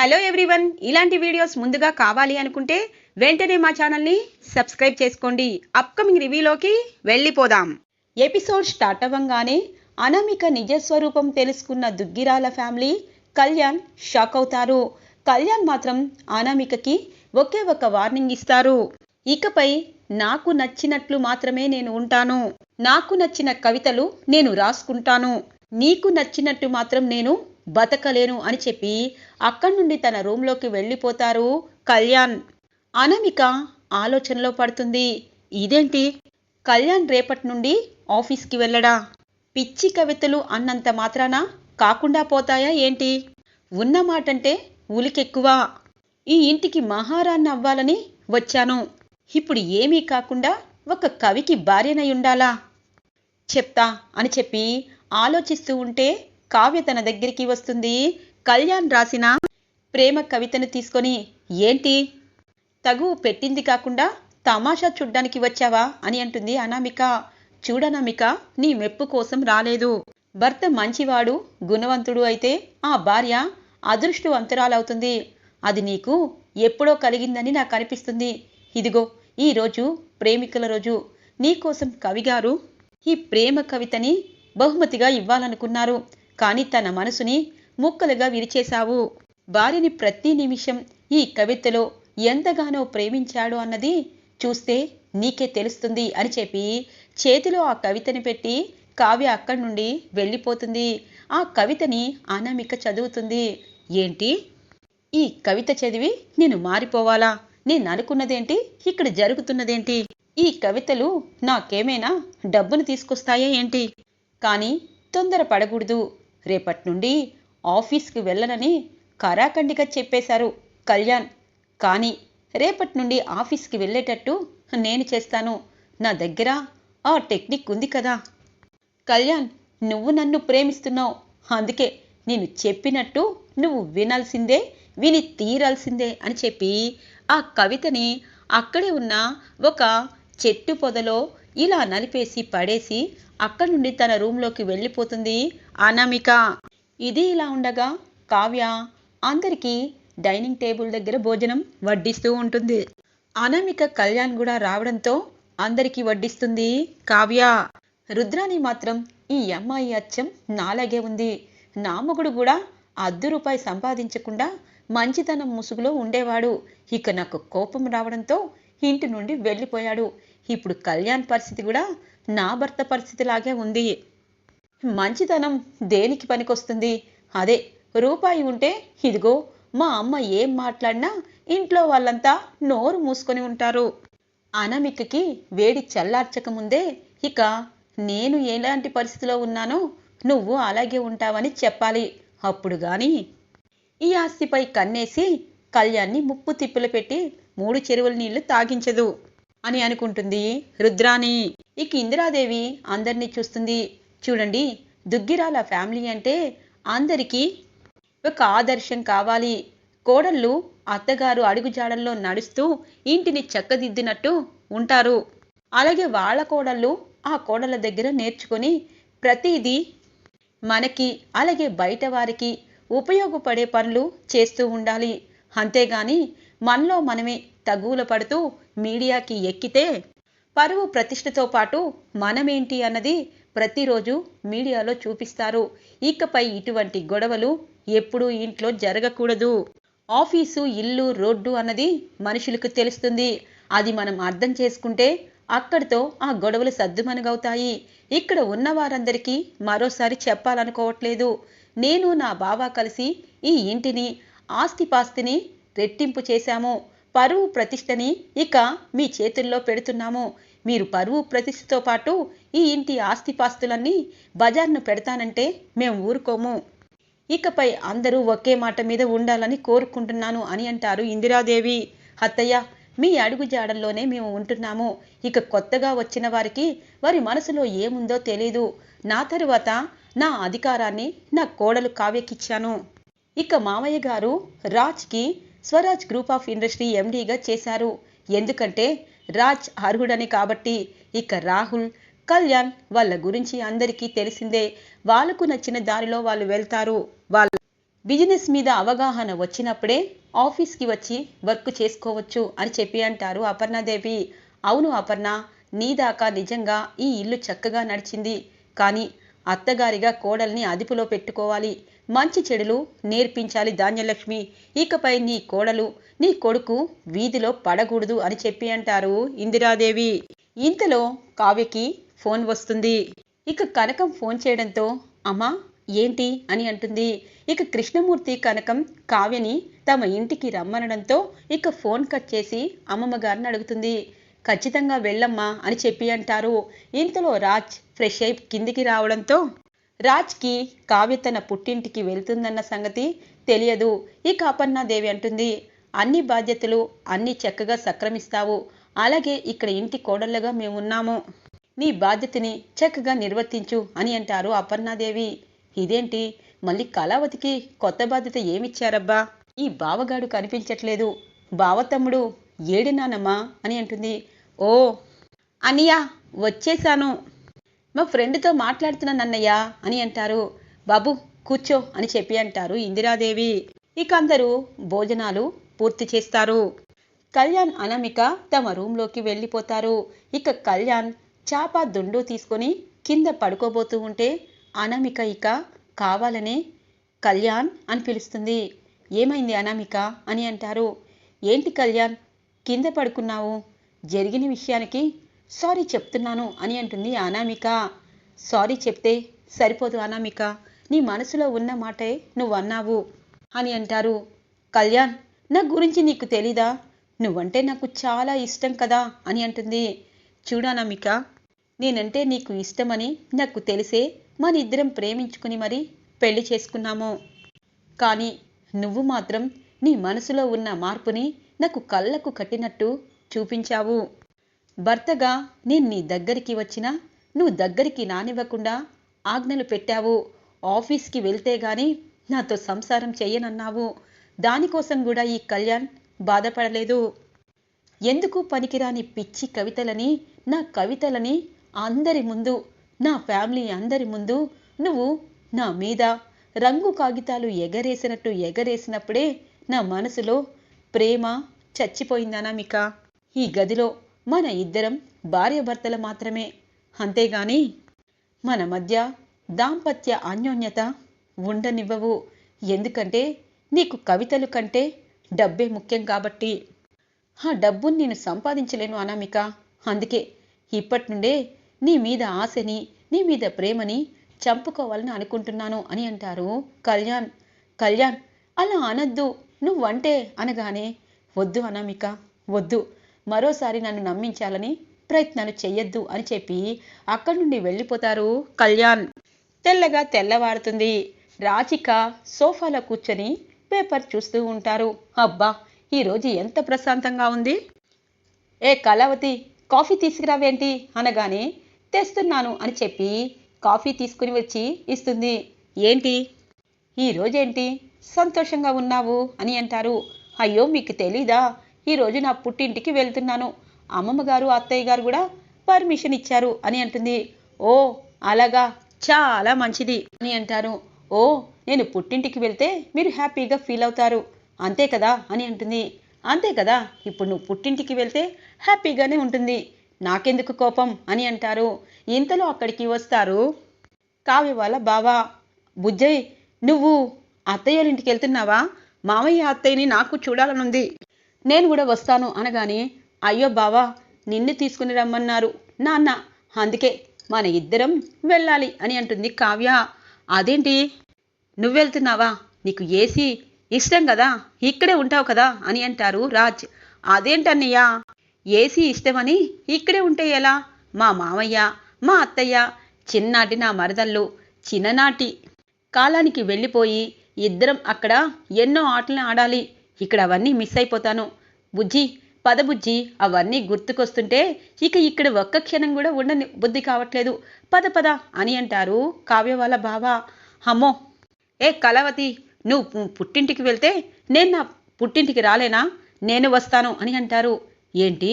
Hello everyone. ఇలాంటి videos ముందుగా కావాలి అనుకుంటే వెంటనే మా ఛానల్ని సబ్స్క్రైబ్ చేసుకోండి. అప్కమింగ్ రివ్యూలోకి వెళ్ళిపోదాం. ఎపిసోడ్ స్టార్ట్ అవ్వంగానే అనామిక నిజస్వరూపం తెలుసుకున్న దుగ్గిరాల ఫ్యామిలీ కళ్యాణ్ షాక్ అవుతారు. కళ్యాణ్ మాత్రం అనామికకి ఒకే ఒక వార్నింగ్ ఇస్తారు. ఇకపై నాకు నచ్చినట్లు మాత్రమే నేను ఉంటాను. నాకు నచ్చిన కవితలు నేను రాసుకుంటాను. నీకు నచ్చినట్టు మాత్రం నేను బతకలేను అని చెప్పి అక్కడి నుండి తన రూంలోకి వెళ్ళిపోతారు కళ్యాణ్. అనామిక ఆలోచనలో పడుతుంది. ఇదేంటి? కళ్యాణ్ రేపటి నుండి ఆఫీస్కి వెళ్ళడా? పిచ్చి కవితలు అన్నంత మాత్రాన కాకుండా పోతాయా ఏంటి? ఉన్నమాటంటే ఉలికెక్కువ. ఈ ఇంటికి మహారాణి అవ్వాలని వచ్చాను. ఇప్పుడు ఏమీ కాకుండా ఒక కవికి భార్యనై ఉండాలా? చెప్తా అని చెప్పి ఆలోచిస్తూ ఉంటే కావ్య తన దగ్గరికి వస్తుంది. కళ్యాణ్ రాసిన ప్రేమ కవితను తీసుకొని ఏంటి? తగు పెట్టింది కాకుండా తమాషా చూడ్డానికి వచ్చావా? అని అంటుంది అనామిక. చూడనామిక నీ మెప్పు కోసం రాలేదు. భర్త మంచివాడు గుణవంతుడు అయితే ఆ భార్య అదృష్టవంతురాలవుతుంది. అది నీకు ఎప్పుడో కలిగిందని నాకు అనిపిస్తుంది. ఇదిగో ఈ రోజు ప్రేమికుల రోజు. నీకోసం కవిగారు ఈ ప్రేమ కవితని బహుమతిగా ఇవ్వాలనుకున్నారు. కానీ తన మనసుని ముక్కలుగా విరిచేశావు. భార్యని ప్రతి నిమిషం ఈ కవితలో ఎంతగానో ప్రేమించాడు అన్నది చూస్తే నీకే తెలుస్తుంది అని చెప్పి చేతిలో ఆ కవితని పెట్టి కావ్య అక్కడి నుండి వెళ్ళిపోతుంది. ఆ కవితని అనామిక చదువుతుంది. ఏంటి? ఈ కవిత చదివి నేను మారిపోవాలా? నేను అనుకున్నదేంటి? ఇక్కడ జరుగుతున్నదేంటి? ఈ కవితలు నాకేమైనా డబ్బును తీసుకొస్తాయా ఏంటి? కానీ తొందర పడకూడదు రేపటి నుండి ఆఫీస్కి వెళ్ళనని కరాఖండిగా చెప్పేశారు కళ్యాణ్. కానీ రేపటి నుండి ఆఫీస్కి వెళ్ళేటట్టు నేను చేస్తాను. నా దగ్గర ఆ టెక్నిక్ ఉంది కదా. కళ్యాణ్ నువ్వు నన్ను ప్రేమిస్తున్నావు. అందుకే నేను చెప్పినట్టు నువ్వు వినాల్సిందే విని తీరాల్సిందే అని చెప్పి ఆ కవితని అక్కడే ఉన్న ఒక చెట్టు పొదలో ఇలా నలిపేసి పడేసి అక్కడి నుండి తన రూంలోకి వెళ్ళిపోతుంది అనామిక. ఇది ఇలా ఉండగా కావ్య అందరికీ డైనింగ్ టేబుల్ దగ్గర భోజనం వడ్డిస్తూ ఉంటుంది. అనామిక కళ్యాణ్ కూడా రావడంతో అందరికీ వడ్డిస్తుంది కావ్య. రుద్రాని మాత్రం ఈ అమ్మాయి అచ్చం నాలాగే ఉంది. నా మొగుడు కూడా అద్దు రూపాయి సంపాదించకుండా మంచితనం ముసుగులో ఉండేవాడు. ఇక నాకు కోపం రావడంతో ఇంటి నుండి వెళ్ళిపోయాడు. ఇప్పుడు కళ్యాణ్ పరిస్థితి కూడా నా భర్త పరిస్థితిలాగే ఉంది. మంచితనం దేనికి పనికొస్తుంది? అదే రూపాయి ఉంటే ఇదిగో మా అమ్మ ఏం మాట్లాడినా ఇంట్లో వాళ్ళంతా నోరు మూసుకొని ఉంటారు. అనమికకి వేడి చల్లార్చక ముందే ఇక నేను ఎలాంటి పరిస్థితిలో ఉన్నానో నువ్వు అలాగే ఉంటావని చెప్పాలి. అప్పుడు గాని ఈ ఆస్తిపై కన్నేసి కళ్యాణ్ని ముప్పు తిప్పులు పెట్టి మూడు చెరువుల నీళ్ళు తాగించదు. అని అనుకుంటుంది రుద్రాని ఇక ఇందిరాదేవి అందరినీ చూస్తుంది. చూడండి దుగ్గిరాల ఫ్యామిలీ అంటే అందరికీ ఒక ఆదర్శం కావాలి. కోడళ్ళు అత్తగారు అడుగుజాడల్లో నడుస్తూ ఇంటిని చక్కదిద్దినట్టు ఉంటారు. అలాగే వాళ్ళ కోడళ్ళు ఆ కోడళ్ళ దగ్గర నేర్చుకొని ప్రతిదీ మనకి అలాగే బయట వారికి ఉపయోగపడే పనులు చేస్తూ ఉండాలి. అంతేగాని మనలో మనమే తగువుల పడుతూ మీడియాకి ఎక్కితే పరువు ప్రతిష్టతో పాటు మనమేంటి అన్నది ప్రతిరోజు మీడియాలో చూపిస్తారు. ఇకపై ఇటువంటి గొడవలు ఎప్పుడూ ఇంట్లో జరగకూడదు. ఆఫీసు ఇల్లు రోడ్డు అన్నది మనుషులకు తెలుస్తుంది. అది మనం అర్థం చేసుకుంటే అక్కడితో ఆ గొడవలు సర్దుమనుగవుతాయి ఇక్కడ ఉన్న వారందరికీ మరోసారి చెప్పాలనుకోవట్లేదు. నేను నా బావ కలిసి ఈ ఇంటిని ఆస్తిపాస్తిని రెట్టింపు చేశాము. పరువు ప్రతిష్టని ఇక మీ చేతుల్లో పెడుతున్నాము. మీరు పరువు ప్రతిష్టతో పాటు ఈ ఇంటి ఆస్తిపాస్తులన్నీ బజార్ను పెడతానంటే మేము ఊరుకోము. ఇకపై అందరూ ఒకే మాట మీద ఉండాలని కోరుకుంటున్నాను అని అంటారు ఇందిరాదేవి. అత్తయ్య మీ అడుగు జాడల్లోనే మేము ఉంటున్నాము. ఇక కొత్తగా వచ్చిన వారికి వారి మనసులో ఏముందో తెలీదు. నా తరువాత నా అధికారాన్ని నా కోడలు కావ్యకిచ్చాను. ఇక మామయ్య గారు రాజ్కి స్వరాజ్ గ్రూప్ ఆఫ్ ఇండస్ట్రీ ఎండీగా చేశారు. ఎందుకంటే రాజ్ అర్హుడని కాబట్టి ఇక రాహుల్ కళ్యాణ్ వాళ్ళ గురించి అందరికీ తెలిసిందే. వాళ్ళకు నచ్చిన దారిలో వాళ్ళు వెళ్తారు. వాళ్ళ బిజినెస్ మీద అవగాహన వచ్చినప్పుడే ఆఫీస్కి వచ్చి వర్క్ చేసుకోవచ్చు అని చెప్పి అంటారు అపర్ణాదేవి. అవును అపర్ణ నీ దాకా నిజంగా ఈ ఇల్లు చక్కగా నడిచింది. కానీ అత్తగారిగా కోడల్ని అదుపులో పెట్టుకోవాలి. మంచి చెడులు నేర్పించాలి ధాన్యలక్ష్మి. ఇకపై నీ కోడలు నీ కొడుకు వీధిలో పడకూడదు అని చెప్పి అంటారు ఇందిరాదేవి. ఇంతలో కావ్యకి ఫోన్ వస్తుంది. ఇక కనకం ఫోన్ చేయడంతో అమ్మా ఏంటి? అని అంటుంది. ఇక కృష్ణమూర్తి కనకం కావ్యని తమ ఇంటికి రమ్మనడంతో ఇక ఫోన్ కట్ చేసి అమ్మమ్మ గారిని అడుగుతుంది. ఖచ్చితంగా వెళ్ళమ్మా అని చెప్పి అంటారు. ఇంతలో రాజ్ ఫ్రెష్ అయి కిందికి రావడంతో రాజ్కి కావ్య తన పుట్టింటికి వెళ్తుందన్న సంగతి తెలియదు. ఇక అపర్ణాదేవి అంటుంది అన్ని బాధ్యతలు అన్ని చక్కగా సక్రమిస్తావు. అలాగే ఇక్కడ ఇంటి కోడళ్ళగా మేమున్నాము. నీ బాధ్యతని చక్కగా నిర్వర్తించు అని అంటారు అపర్ణాదేవి. ఇదేంటి? మళ్ళీ కళావతికి కొత్త బాధ్యత ఏమిచ్చారబ్బా? ఈ బావగాడు కనిపించట్లేదు. బావతమ్ముడు ఏడినానమ్మా అని అంటుంది. ఓ అనియా వచ్చేశాను. మా ఫ్రెండ్తో మాట్లాడుతున్నాను అన్నయ్య అని అంటారు. బాబు కూర్చో అని చెప్పి అంటారు ఇందిరాదేవి. ఇక అందరూ భోజనాలు పూర్తి చేస్తారు. కళ్యాణ్ అనామిక తమ రూంలోకి వెళ్ళిపోతారు. ఇక కళ్యాణ్ చాప దుండు తీసుకొని కింద పడుకోబోతూ ఉంటే అనామిక ఇక కావాలనే కళ్యాణ్ అని పిలుస్తుంది. ఏమైంది అనామిక అని అంటారు. ఏంటి కళ్యాణ్ కింద పడుకున్నావు? జరిగిన విషయానికి సారీ చెప్తున్నాను అని అంటుంది అనామిక. సారీ చెప్తే సరిపోదు అనామిక. నీ మనసులో ఉన్న మాటే నువ్వు అన్నావు అని అంటారు. కళ్యాణ్ నా గురించి నీకు తెలీదా? నువ్వంటే నాకు చాలా ఇష్టం కదా అని అంటుంది. చూడనామిక నేనంటే నీకు ఇష్టమని నాకు తెలిసే మన ఇద్దరం ప్రేమించుకుని మరి పెళ్ళి చేసుకున్నాము. కానీ నువ్వు మాత్రం నీ మనసులో ఉన్న మార్పుని నాకు కళ్ళకు కట్టినట్టు చూపించావు. భర్తగా నేను నీ దగ్గరికి వచ్చినా నువ్వు దగ్గరికి నానివ్వకుండా ఆజ్ఞలు పెట్టావు. ఆఫీస్కి వెళ్తే గాని నాతో సంసారం చెయ్యనన్నావు. దానికోసం కూడా ఈ కళ్యాణ్ బాధపడలేదు. ఎందుకు పనికిరాని పిచ్చి కవితలని నా కవితలని అందరి ముందు నా ఫ్యామిలీ అందరి ముందు నువ్వు నా మీద రంగు కాగితాలు ఎగరేసినట్టు ఎగరేసినప్పుడే నా మనసులో ప్రేమ చచ్చిపోయిందనామిక. ఈ గదిలో మన ఇద్దరం భార్యాభర్తలు మాత్రమే. అంతేగాని మన మధ్య దాంపత్య అన్యోన్యత ఉండనివ్వవు. ఎందుకంటే నీకు కవితలు కంటే డబ్బే ముఖ్యం కాబట్టి. ఆ డబ్బుని నేను సంపాదించలేను అనామిక. అందుకే ఇప్పటి నుండే నీ మీద ఆశని నీ మీద ప్రేమని చంపుకోవాలని అనుకుంటున్నాను అని అంటారు కళ్యాణ్. కళ్యాణ్ అలా అనద్దు. నువ్వంటే అనగానే వద్దు అనామిక వద్దు. మరోసారి నన్ను నమ్మించాలని ప్రయత్నాలు చెయ్యొద్దు అని చెప్పి అక్కడి నుండి వెళ్ళిపోతారు కళ్యాణ్. తెల్లగా తెల్లవారుతుంది. రాచిక సోఫాలో కూర్చొని పేపర్ చూస్తూ ఉంటారు. అబ్బా ఈరోజు ఎంత ప్రశాంతంగా ఉంది. ఏ కళావతి కాఫీ తీసుకురావేంటి? అనగానే తెస్తున్నాను అని చెప్పి కాఫీ తీసుకుని వచ్చి ఇస్తుంది. ఏంటి? ఈ రోజేంటి? సంతోషంగా ఉన్నావు అని అంటారు. అయ్యో మీకు తెలీదా? ఈరోజు నా పుట్టింటికి వెళ్తున్నాను. అమ్మమ్మ గారు అత్తయ్య గారు కూడా పర్మిషన్ ఇచ్చారు అని అంటుంది. ఓ అలాగా? చాలా మంచిది అని అంటారు. ఓ నేను పుట్టింటికి వెళ్తే మీరు హ్యాపీగా ఫీల్ అవుతారు. అంతే కదా అని అంటుంది. అంతే కదా ఇప్పుడు నువ్వు పుట్టింటికి వెళ్తే హ్యాపీగానే ఉంటుంది. నాకెందుకు కోపం అని అంటారు. ఇంతలో అక్కడికి వస్తారు కావ్య వాళ్ళ బావా. బుజ్జయ్ నువ్వు అత్తయ్యోళ్ళ ఇంటికి వెళ్తున్నావా? మామయ్య అత్తయ్యని నాకు చూడాలనుంది. నేను కూడా వస్తాను అనగానే అయ్యో బావా నిన్ను తీసుకుని రమ్మన్నారు. నాన్న అందుకే మన ఇద్దరం వెళ్ళాలి అని అంటుంది కావ్య. అదేంటి? నువ్వెళ్తున్నావా నీకు ఏసీ? ఇష్టం కదా? ఇక్కడే ఉంటావు కదా? అని అంటారు రాజ్. అదేంటన్నయ్యా? ఏసీ ఇష్టమని ఇక్కడే ఉంటే ఎలా? మా మామయ్య మా అత్తయ్య చిన్నాటి నా మరదళ్ళు చిన్ననాటి కాలానికి వెళ్ళిపోయి ఇద్దరం అక్కడ ఎన్నో ఆటలు ఆడాలి. ఇక్కడ అవన్నీ మిస్ అయిపోతాను. బుజ్జి పద బుజ్జి అవన్నీ గుర్తుకొస్తుంటే ఇక ఇక్కడ ఒక్క క్షణం కూడా ఉండని బుద్ధి కావట్లేదు. పద పద అని అంటారు కావ్య వాళ్ళ బావ. అమ్మో! ఏ కళావతి నువ్వు పుట్టింటికి వెళ్తే నేను నా పుట్టింటికి రాలేనా? నేను వస్తాను అని అంటారు. ఏంటి?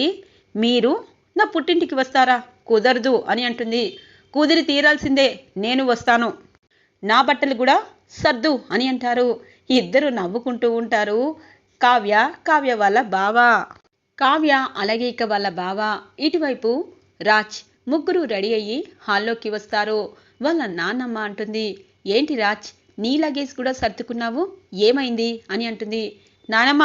మీరు నా పుట్టింటికి వస్తారా? కుదరదు అని అంటుంది. కుదిరి తీరాల్సిందే నేను వస్తాను. నా బట్టలు కూడా సర్దు అని అంటారు. ఇద్దరు నవ్వుకుంటూ ఉంటారు. కావ్య కావ్య వాళ్ళ బావ. కావ్య అలాగే ఇక వాళ్ళ బావ. ఇటువైపు రాజ్ ముగ్గురు రెడీ అయ్యి హాల్లోకి వస్తారు. వాళ్ళ నాన్నమ్మ అంటుంది ఏంటి రాజ్ నీ లగేజ్ కూడా సర్దుకున్నావు? ఏమైంది? అని అంటుంది నానమ్మ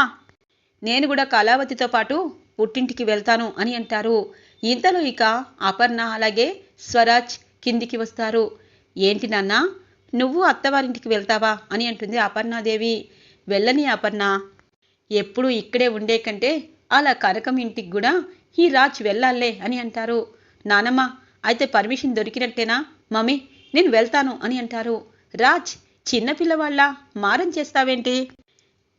నేను కూడా కళావతితో పాటు పుట్టింటికి వెళ్తాను అని అంటారు. ఇంతలో ఇక అపర్ణ అలాగే స్వరాజ్ కిందికి వస్తారు. ఏంటి నాన్న నువ్వు అత్తవారింటికి వెళ్తావా? అని అంటుంది అపర్ణాదేవి. వెళ్ళని అపర్ణ ఎప్పుడూ ఇక్కడే ఉండే కంటే అలా కనకం ఇంటికి కూడా ఈ రాజ్ వెళ్ళాలే అని అంటారు. నానమ్మ అయితే పర్మిషన్ దొరికినట్టేనా? మమ్మీ నేను వెళ్తాను అని అంటారు. రాజ్ చిన్నపిల్లవాళ్ళ మారం చేస్తావేంటి?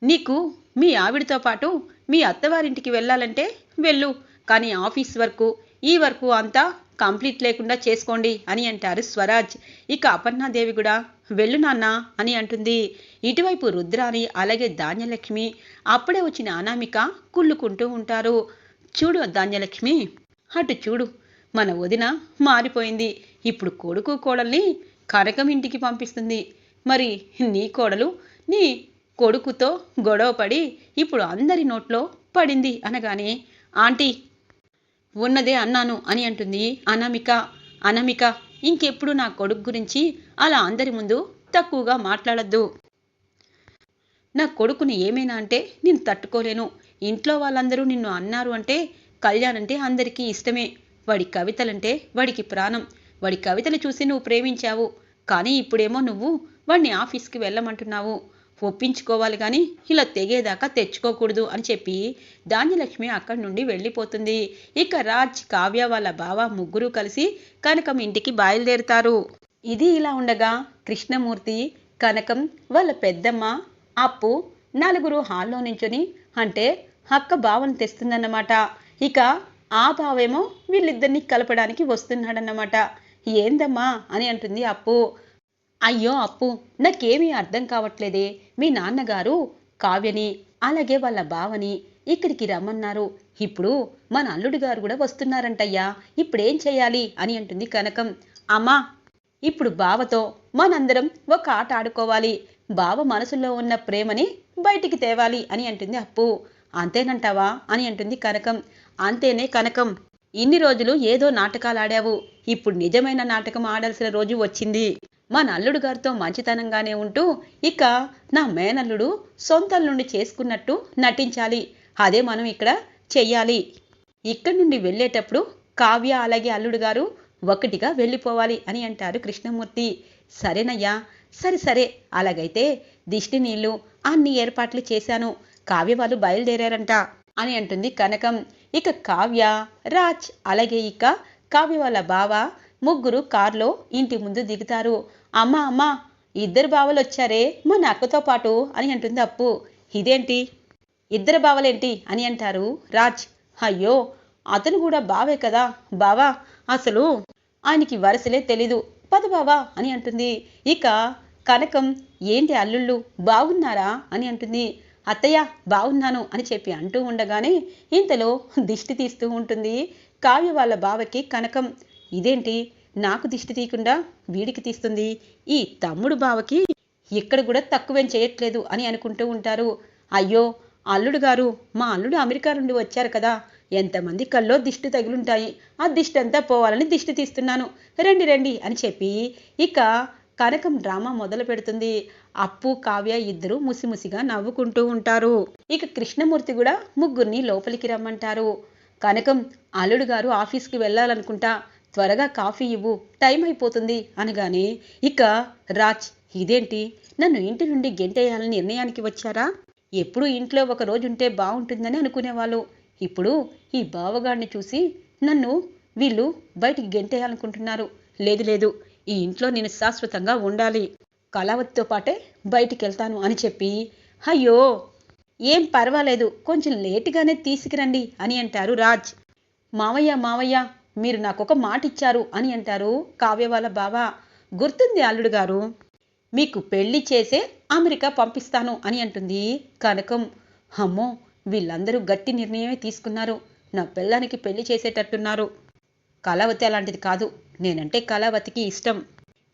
నీకు మీ ఆవిడతో పాటు మీ అత్తవారింటికి వెళ్ళాలంటే వెళ్ళు కానీ ఆఫీస్ వర్కు ఈ వర్కు అంతా కంప్లీట్ లేకుండా చేసుకోండి అని అంటారు స్వరాజ్. ఇక అపర్ణాదేవి కూడా వెళ్ళు నాన్న అని అంటుంది. ఇటువైపు రుద్రాని అలాగే ధాన్యలక్ష్మి అప్పుడే వచ్చిన అనామిక కుళ్ళుకుంటూ ఉంటారు. చూడు ధాన్యలక్ష్మి అటు చూడు మన వదిన మారిపోయింది. ఇప్పుడు కొడుకు కోడల్ని కనకం ఇంటికి పంపిస్తుంది. మరి నీ కోడలు నీ కొడుకుతో గొడవపడి ఇప్పుడు అందరి నోట్లో పడింది అనగానే ఆంటీ ఉన్నదే అన్నాను అని అంటుంది. అనామిక అనామిక ఇంకెప్పుడు నా కొడుకు గురించి అలా అందరి ముందు తక్కువగా మాట్లాడద్దు. నా కొడుకుని ఏమైనా అంటే నేను తట్టుకోలేను. ఇంట్లో వాళ్ళందరూ నిన్ను అన్నారు అంటే కళ్యాణ్ అంటే అందరికీ ఇష్టమే. వాడి కవితలంటే వాడికి ప్రాణం. వాడి కవితలు చూసి నువ్వు ప్రేమించావు. కానీ ఇప్పుడేమో నువ్వు వాడిని ఆఫీస్కి వెళ్ళమంటున్నావు. ఒప్పించుకోవాలి కానీ ఇలా తెగేదాకా తెచ్చుకోకూడదు అని చెప్పి ధాన్యలక్ష్మి అక్కడి నుండి వెళ్ళిపోతుంది. ఇక రాజ్ కావ్య వాళ్ళ బావ ముగ్గురు కలిసి కనకం ఇంటికి బయలుదేరుతారు. ఇది ఇలా ఉండగా కృష్ణమూర్తి కనకం వాళ్ళ పెద్దమ్మ అప్పు నలుగురు హాల్లో నించుని అంటే అక్క బావను తెస్తుందన్నమాట. ఇక ఆ బావేమో వీళ్ళిద్దరిని కలపడానికి వస్తున్నాడన్నమాట. ఏందమ్మా అని అంటుంది అప్పు. అయ్యో అప్పు నాకేమీ అర్థం కావట్లేదే. మీ నాన్నగారు కావ్యని అలాగే వాళ్ళ బావని ఇక్కడికి రమ్మన్నారు. ఇప్పుడు మన అల్లుడి గారు కూడా వస్తున్నారంటయ్యా. ఇప్పుడేం చేయాలి అని అంటుంది కనకం. అమ్మా ఇప్పుడు బావతో మనందరం ఒక ఆట ఆడుకోవాలి. బావ మనసులో ఉన్న ప్రేమని బయటికి తేవాలి అని అంటుంది అప్పు. అంతేనంటావా అని అంటుంది కనకం. అంతేనే కనకం. ఇన్ని రోజులు ఏదో నాటకాలు ఆడావు. ఇప్పుడు నిజమైన నాటకం ఆడాల్సిన రోజు వచ్చింది. మా నల్లుడు గారితో మంచితనంగానే ఉంటూ ఇక నా మేనల్లుడు సొంతల్లుండి చేసుకున్నట్టు నటించాలి. అదే మనం ఇక్కడ చెయ్యాలి. ఇక్కడి నుండి వెళ్ళేటప్పుడు కావ్య అలాగే అల్లుడు గారు ఒకటిగా వెళ్ళిపోవాలి అని అంటారు కృష్ణమూర్తి. సరేనయ్యా సరే సరే అలాగైతే దిష్టి నీళ్ళు అన్ని ఏర్పాట్లు చేశాను. కావ్య వాళ్ళు బయలుదేరారంట అని అంటుంది కనకం. ఇక కావ్య రాజ్ అలాగే ఇక కావ్య వాళ్ళ బావ ముగ్గురు కారులో ఇంటి ముందు దిగుతారు. అమ్మా అమ్మా ఇద్దరు బావలు వచ్చారే మా అక్కతో పాటు అని అంటుంది అప్పు. ఇదేంటి? ఇద్దరు బావలేంటి? అని అంటారు రాజ్. అయ్యో అతను కూడా బావే కదా? బావా అసలు ఆయనకి వరసలే తెలీదు. పద బావా అని అంటుంది. ఇక కనకం ఏంటి అల్లుళ్ళు బాగున్నారా అని అంటుంది. అత్తయ్య బాగున్నాను అని చెప్పి అంటూ ఉండగానే ఇంతలో దిష్టి తీస్తూ ఉంటుంది. కావ్య వాళ్ళ బావకి కనకం. ఇదేంటి? నాకు దిష్టి తీయకుండా వీడికి తీస్తుంది. ఈ తమ్ముడు బావకి ఇక్కడ కూడా తక్కువేం చేయట్లేదు అని అనుకుంటూ ఉంటారు. అయ్యో అల్లుడు గారు మా అల్లుడు అమెరికా నుండి వచ్చారు కదా. ఎంతమంది కల్లో దిష్టి తగులుంటాయి. ఆ దిష్టి అంతా పోవాలని దిష్టి తీస్తున్నాను. రండి రండి అని చెప్పి ఇక కనకం డ్రామా మొదలు పెడుతుంది. అప్పు కావ్య ఇద్దరు ముసిముసిగా నవ్వుకుంటూ ఉంటారు. ఇక కృష్ణమూర్తి కూడా ముగ్గురిని లోపలికి రమ్మంటారు. కనకం అల్లుడు గారు ఆఫీస్కి వెళ్ళాలనుకుంటా. త్వరగా కాఫీ ఇవ్వు టైం అయిపోతుంది అనగానే ఇక రాజ్ ఇదేంటి? నన్ను ఇంటి నుండి గెంటేయాలని నిర్ణయానికి వచ్చారా? ఎప్పుడు ఇంట్లో ఒక రోజు ఉంటే బాగుంటుందని అనుకునేవాళ్ళు. ఇప్పుడు ఈ బావగాడిని చూసి నన్ను వీళ్ళు బయటికి గెంటేయాలనుకుంటున్నారు. లేదు లేదు ఈ ఇంట్లో నేను శాశ్వతంగా ఉండాలి. కళావతితో పాటే బయటికి వెళ్తాను అని చెప్పి అయ్యో ఏం పర్వాలేదు కొంచెం లేటుగానే తీసుకురండి అని అంటారు రాజ్. మావయ్య మావయ్య మీరు నాకొక మాట ఇచ్చారు అని అంటారు కావ్య వాళ్ళ బావ. గుర్తుంది అల్లుడు గారు? మీకు పెళ్ళి చేసే అమెరికా పంపిస్తాను అని అంటుంది కనకం. అమ్మో వీళ్ళందరూ గట్టి నిర్ణయమే తీసుకున్నారు. నా పిల్లానికి పెళ్ళి చేసేటట్టున్నారు. కళావతి అలాంటిది కాదు. నేనంటే కళావతికి ఇష్టం.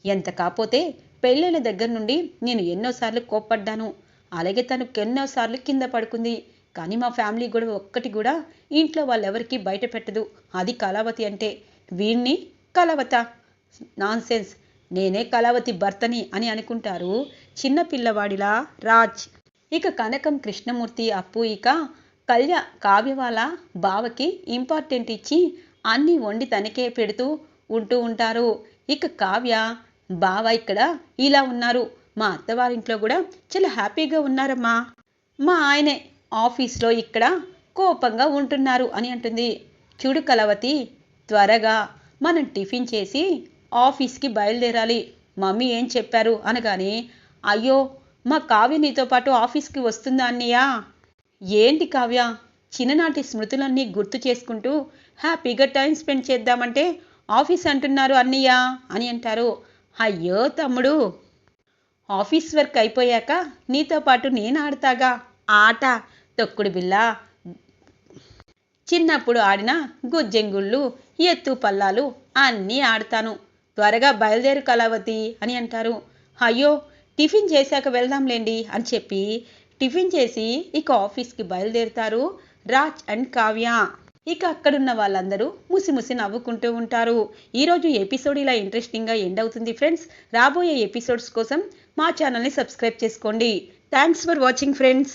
ఎంత కాపోతే పెళ్ళైన దగ్గర నుండి నేను ఎన్నోసార్లు కోప్పడ్డాను. అలాగే తను ఎన్నోసార్లు కింద పడుకుంది. కానీ మా ఫ్యామిలీ కూడా ఒక్కటి కూడా ఇంట్లో వాళ్ళెవరికి బయట పెట్టదు. అది కళావతి అంటే. వీణ్ణి కళావత. నాన్సెన్స్. నేనే కళావతి భర్తని అని అనుకుంటారు చిన్న పిల్లవాడిలా రాజ్. ఇక కనకం కృష్ణమూర్తి అప్పు ఇక కళ్య కావ్య వాళ్ళ బావకి ఇంపార్టెంట్ ఇచ్చి అన్నీ వండి తనకే పెడుతూ ఉంటూ ఉంటారు. ఇక కావ్య బావ ఇక్కడ ఇలా ఉన్నారు. మా అత్తవారింట్లో కూడా చాలా హ్యాపీగా ఉన్నారమ్మా. మా ఆయనే ఆఫీస్లో ఇక్కడ కోపంగా ఉంటున్నారు అని అంటుంది. చూడు కలవతి త్వరగా మనం టిఫిన్ చేసి ఆఫీస్కి బయలుదేరాలి. మమ్మీ ఏం చెప్పారు అనగానే అయ్యో మా కావ్య నీతో పాటు ఆఫీస్కి వస్తుందా అన్నయ్యా? ఏంటి కావ్య? చిన్ననాటి స్మృతులన్నీ గుర్తు చేసుకుంటూ హ్యాపీగా టైం స్పెండ్ చేద్దామంటే ఆఫీస్ అంటున్నారు అన్నయ్య అని అంటారు. అయ్యో తమ్ముడు ఆఫీస్ వర్క్ అయిపోయాక నీతో పాటు నేను ఆడతాగా. ఆట తొక్కుడు బిల్ల చిన్నప్పుడు ఆడిన గుజ్జెంగుళ్ళు ఎత్తు పల్లాలు అన్నీ ఆడతాను. త్వరగా బయలుదేరు కళావతి అని అంటారు. అయ్యో టిఫిన్ చేశాక వెళ్దాంలేండి అని చెప్పి టిఫిన్ చేసి ఇక ఆఫీస్కి బయలుదేరుతారు రాజ్ అండ్ కావ్య. ఇక అక్కడున్న వాళ్ళందరూ ముసిముసి నవ్వుకుంటూ ఉంటారు. ఈరోజు ఎపిసోడ్ ఇలా ఇంట్రెస్టింగ్గా ఎండ్ అవుతుంది ఫ్రెండ్స్. రాబోయే ఎపిసోడ్స్ కోసం మా ఛానల్ని సబ్స్క్రైబ్ చేసుకోండి. Thanks for watching friends.